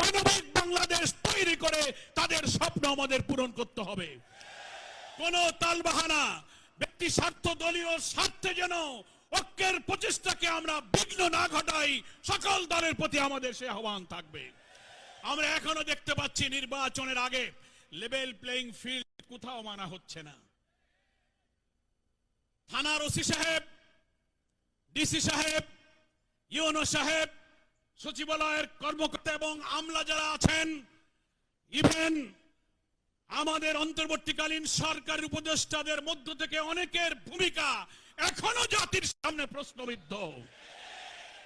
মানবিক বাংলাদেশ তৈরি করে তাদের স্বপ্ন আমাদের পূরণ করতে হবে। কোন তালবাহানা, ব্যক্তি স্বার্থ, দলীয় স্বার্থে যেন ঐক্যের প্রচেষ্টাকে আমরা বিঘ্ন না ঘটাই, সকল দলের প্রতি আমাদের সে আহ্বান থাকবে। আমরা এখনও দেখতে পাচ্ছি নির্বাচনের আগে লেভেল প্লেইং ফিল্ড কোথাও মানা হচ্ছে না। থানার ওসি সাহেব, ডিসি সাহেব ইউনো সাহেব সচিবালয়ের কর্মকর্তা এবং আমলা যারা আছেন ইভেন আমাদের অন্তর্বর্তীকালীন সরকারের উপদেষ্টাদের মধ্য থেকে অনেকের ভূমিকা এখনও জাতির সামনে প্রশ্নবিদ্ধ।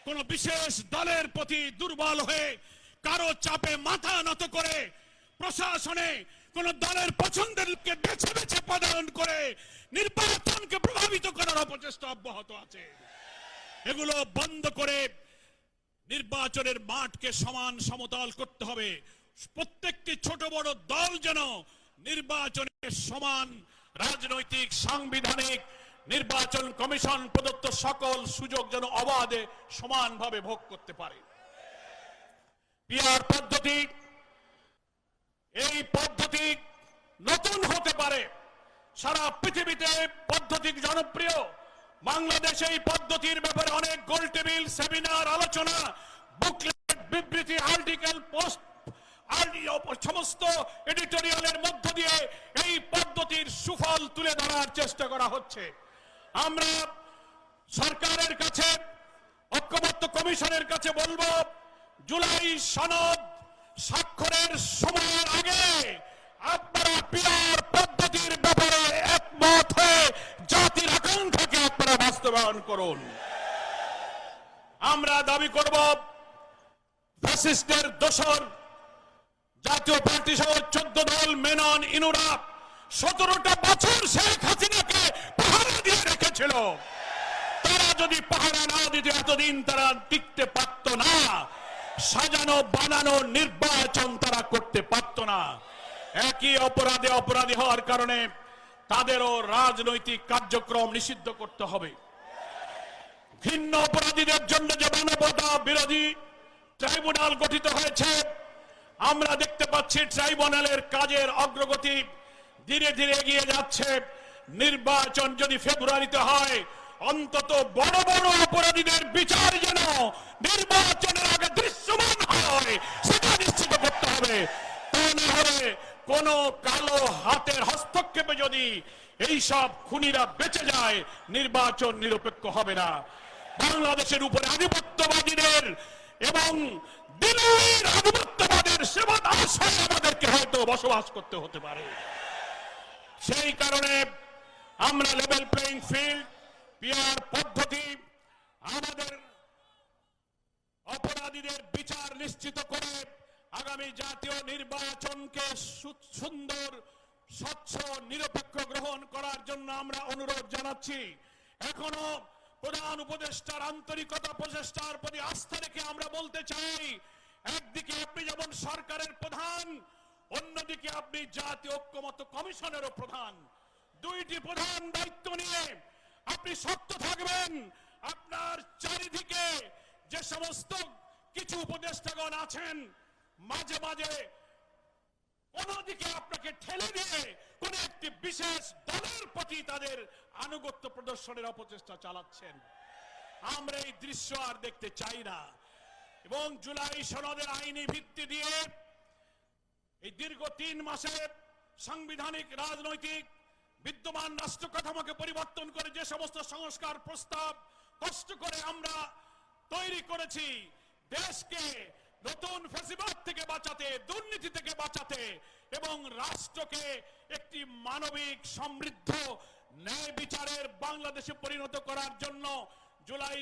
কোন বিশেষ দলের প্রতি দুর্বল হয়ে কারও চাপে মাথা নত করে প্রশাসনে কোন দলের পছন্দের লোককে বেছে বেছে পদায়ন করে নির্বাচনকে প্রভাবিত করার অপচেষ্টা অব্যাহত আছে। এগুলো বন্ধ করে নির্বাচনের মাঠকে সমান সমতল করতে হবে। প্রত্যেকটি ছোট বড় দল যেন নির্বাচনের সমান রাজনৈতিক, সাংবিধানিক, নির্বাচন কমিশন প্রদত্ত সকল সুযোগ যেন অবাধে সমানভাবে ভোগ করতে পারে। পদ্ধতি, এই পদ্ধতি নতুন হতে পারে। সারা পৃথিবীতে পদ্ধতি জনপ্রিয় বাংলাদেশে এই পদ্ধতির ব্যাপারে অনেক গোল টেবিল সেমিনার, আলোচনা, বুকলেট, বিবৃতি, আর্টিকেল, পোস্ট সমস্ত এডিটোরিয়ালের মধ্য দিয়ে এই পদ্ধতির সুফল তুলে ধরার চেষ্টা করা হচ্ছে। আমরা সরকারের কাছে, ঐক্যবদ্ধ কমিশনের কাছে বলব, জুলাই সনদ স্বাক্ষরের সময়ের আগে আমরা দাবি করব ফ্যাসিস্টের দোসর জাতীয় পার্টি সহ চোদ্দ দল মেনন ইনুরা সতেরোটা বছর শেখ হাসিনাকে পাহারা দিয়ে রেখেছিল। তারা যদি পাহারা না দিত এতদিন তারা টিকতে পারত না। সাজানো, বানানো, নির্বাচন তারা করতে পারত না। একই অপরাধে অপরাধী হওয়ার কারণে তাদেরও রাজনৈতিক কার্যক্রম নিষিদ্ধ করতে হবে। ভিন্ন অপরাধীদের জন্য যে মানবতা বিরোধী ট্রাইব্যুনাল গঠিত হয়েছে, আমরা দেখতে পাচ্ছি ট্রাইব্যুনালের কাজের অগ্রগতি ধীরে ধীরে এগিয়ে যাচ্ছে। নির্বাচন যদি ফেব্রুয়ারিতে হয়, অন্তত বড় বড় অপরাধীদের বিচার যেন নির্বাচনের আগে দৃশ্যমান হয়, সেটা নিশ্চিত করতে হবে। তা না হলে কোন কালো হাতের হস্তক্ষেপে যদি এইসব খুনিরা বেঁচে যায়, নির্বাচন নিরপেক্ষ হবে না। বাংলাদেশের উপরে আধিপত্যবাদীদের এবং দিল্লির আধিপত্যবাদের সেবা আশায় আমাদেরকে হয়তো বসবাস করতে হতে পারে। সেই কারণে আমরা লেভেল প্লেইং ফিল্ড পিয়ার পদ্ধতি, আমাদের অপরাধীদের বিচার নিশ্চিত করে আগামী জাতীয় নির্বাচনকে সুন্দর, স্বচ্ছ, নিরপেক্ষ গ্রহণ করার জন্য আমরা অনুরোধ জানাচ্ছি। এখনও প্রধান উপদেষ্টার আন্তরিকতা, প্রচেষ্টার প্রতি আস্থা রেখে আমরা বলতে চাই, একদিকে আপনি যেমন সরকারের প্রধান, অন্যদিকে আপনি জাতীয় ঐক্যমত কমিশনেরও প্রধান। দুইটি প্রধান দায়িত্ব নিয়ে আপনি শক্ত থাকবেন। আপনার চারিদিকে যে সমস্ত কিছু উপদেষ্টাগণ আছেন, মাঝে মাঝে কোন দিকে আপনাকে ঠেলে দিয়ে কোন একটি বিশেষ দলের প্রতি তাদের আনুগত্য প্রদর্শনের অপচেষ্টা চালাচ্ছেন। আমরা এই দৃশ্য আর দেখতে চাই না। এবং জুলাই সনদের আইনি ভিত্তি দিয়ে এই দীর্ঘ তিন মাসে সাংবিধানিক, রাজনৈতিক, বিদ্যমান রাষ্ট্র কাঠামোকে পরিবর্তন করে যে সমস্ত সংস্কার প্রস্তাব কষ্ট করে আমরা তৈরি করেছি, দেশকে নতুন ফেসিবাদ থেকে বাঁচাতে, দুর্নীতি থেকে বাঁচাতে এবং রাষ্ট্রকে একটি মানবিক সমৃদ্ধ ন্যায় বিচারের বাংলাদেশে পরিণত করার জন্য জুলাই